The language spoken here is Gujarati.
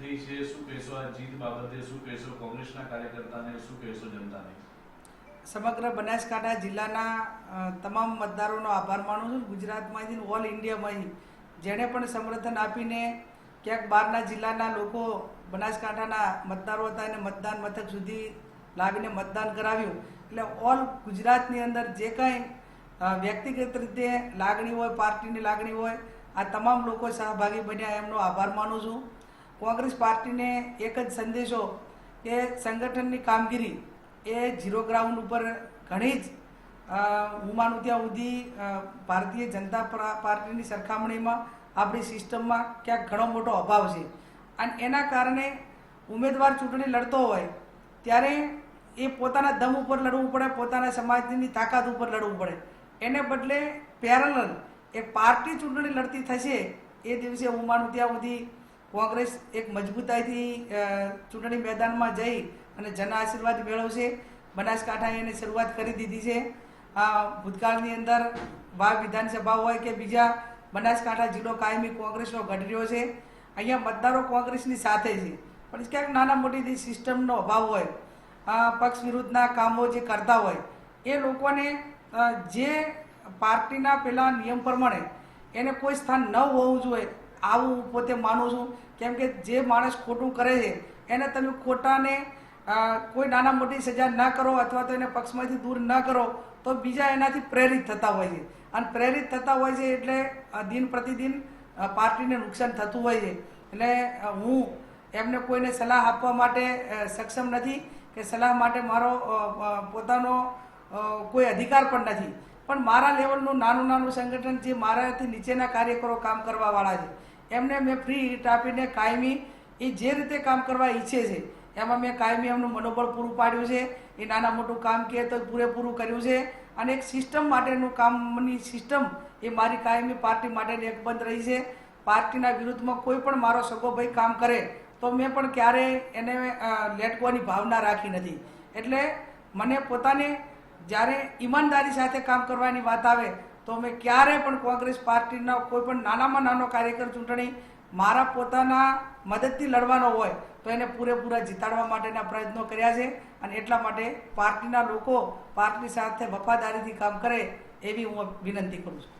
થઈ છે, શું કહેશો આ જીત બાબતે, શું કહેશો કોંગ્રેસના કાર્યકર્તાને, શું કહેશો જનતાને? સમગ્ર બનાસકાંઠા જિલ્લાના તમામ મતદારોનો આભાર માનું છું. ગુજરાતમાંથી ઓલ ઇન્ડિયામાંથી જેણે પણ સમર્થન આપીને ક્યાંક બહારના જિલ્લાના લોકો બનાસકાંઠાના મતદારો હતા એને મતદાન મથક સુધી લાવીને મતદાન કરાવ્યું. એટલે ઓલ ગુજરાતની અંદર જે કાંઈ વ્યક્તિગત રીતે લાગણી હોય, પાર્ટીની લાગણી હોય, આ તમામ લોકો સહભાગી બન્યા. એમનો આભાર માનું છું. કોંગ્રેસ પાર્ટીને એક જ સંદેશો કે સંગઠનની કામગીરી એ ઝીરો ગ્રાઉન્ડ ઉપર ઘણી જ હું માનું ત્યાં સુધી ભારતીય જનતા પાર્ટીની સરખામણીમાં આપણી સિસ્ટમમાં ક્યાંક ઘણો મોટો અભાવ છે. અને એના કારણે ઉમેદવાર ચૂંટણી લડતો હોય, ત્યારે એ પોતાના દમ ઉપર લડવું પડે, પોતાના સમાજની તાકાત ઉપર લડવું પડે. એને બદલે પેરેલલ એ પાર્ટી ચૂંટણી લડતી થશે, એ દિવસે હું માનું ત્યાં સુધી કોંગ્રેસ એક મજબૂતાઈથી ચૂંટણી મેદાનમાં જઈ અને જન આશીર્વાદ મેળવશે. બનાસકાંઠાએ એને શરૂઆત કરી દીધી છે. ભૂતકાળની અંદર વાવ વિધાનસભા હોય કે બીજા, બનાસકાંઠા જિલ્લો કાયમી કોંગ્રેસનો ગઢ રહ્યો છે. અહીંયા મતદારો કોંગ્રેસની સાથે છે. પણ ક્યાંક નાના મોટી સિસ્ટમનો અભાવ હોય પક્ષ વિરુદ્ધના કામો જે કરતા હોય, એ લોકોને જે પાર્ટીના પેલા નિયમ પ્રમાણે એને કોઈ સ્થાન ન હોવું જોઈએ આવું હું પોતે માનું છું. કેમ કે જે માણસ ખોટું કરે છે, એને તમે ખોટાને કોઈ નાના મોટી સજા ન કરો અથવા તો એને પક્ષમાંથી દૂર ન કરો, તો બીજા એનાથી પ્રેરિત થતા હોય છે. અને પ્રેરિત થતા હોય છે એટલે દિન પ્રતિદિન પાર્ટીને નુકસાન થતું હોય છે. એટલે હું એમને કોઈને સલાહ આપવા માટે સક્ષમ નથી કે સલાહ માટે મારો પોતાનો કોઈ અધિકાર પણ નથી. પણ મારા લેવલનું નાનું નાનું સંગઠન જે મારાથી નીચેના કાર્યકરો કામ કરવાવાળા છે, એમને મેં ફ્રી હિટ આપીને કાયમી એ જે રીતે કામ કરવા ઈચ્છે છે, એમાં મેં કાયમી એમનું મનોબળ પૂરું પાડ્યું છે, એ નાના મોટું કામ કહે તો પૂરેપૂરું કર્યું છે, અને એક સિસ્ટમ માટેનું કામની સિસ્ટમ એ મારી કાયમી પાર્ટી માટેની એક બંધ રહી છે. પાર્ટીના વિરુદ્ધમાં કોઈ પણ મારો સગો ભાઈ કામ કરે, તો મેં પણ ક્યારેય એને લેટકવાની ભાવના રાખી નથી. એટલે મને પોતાને જ્યારે ઈમાનદારી સાથે કામ કરવાની વાત આવે, તો મેં ક્યારે પણ કોંગ્રેસ પાર્ટીના કોઈ પણ નાનામાં નાનો કાર્યકર ચૂંટણી મારા પોતાના મદદથી લડવાનો હોય, તો એને પૂરેપૂરા જીતાડવા માટેના પ્રયત્નો કર્યા છે અને એટલા માટે પાર્ટીના લોકો પાર્ટી સાથે વફાદારીથી કામ કરે એવી હું વિનંતી કરું છું.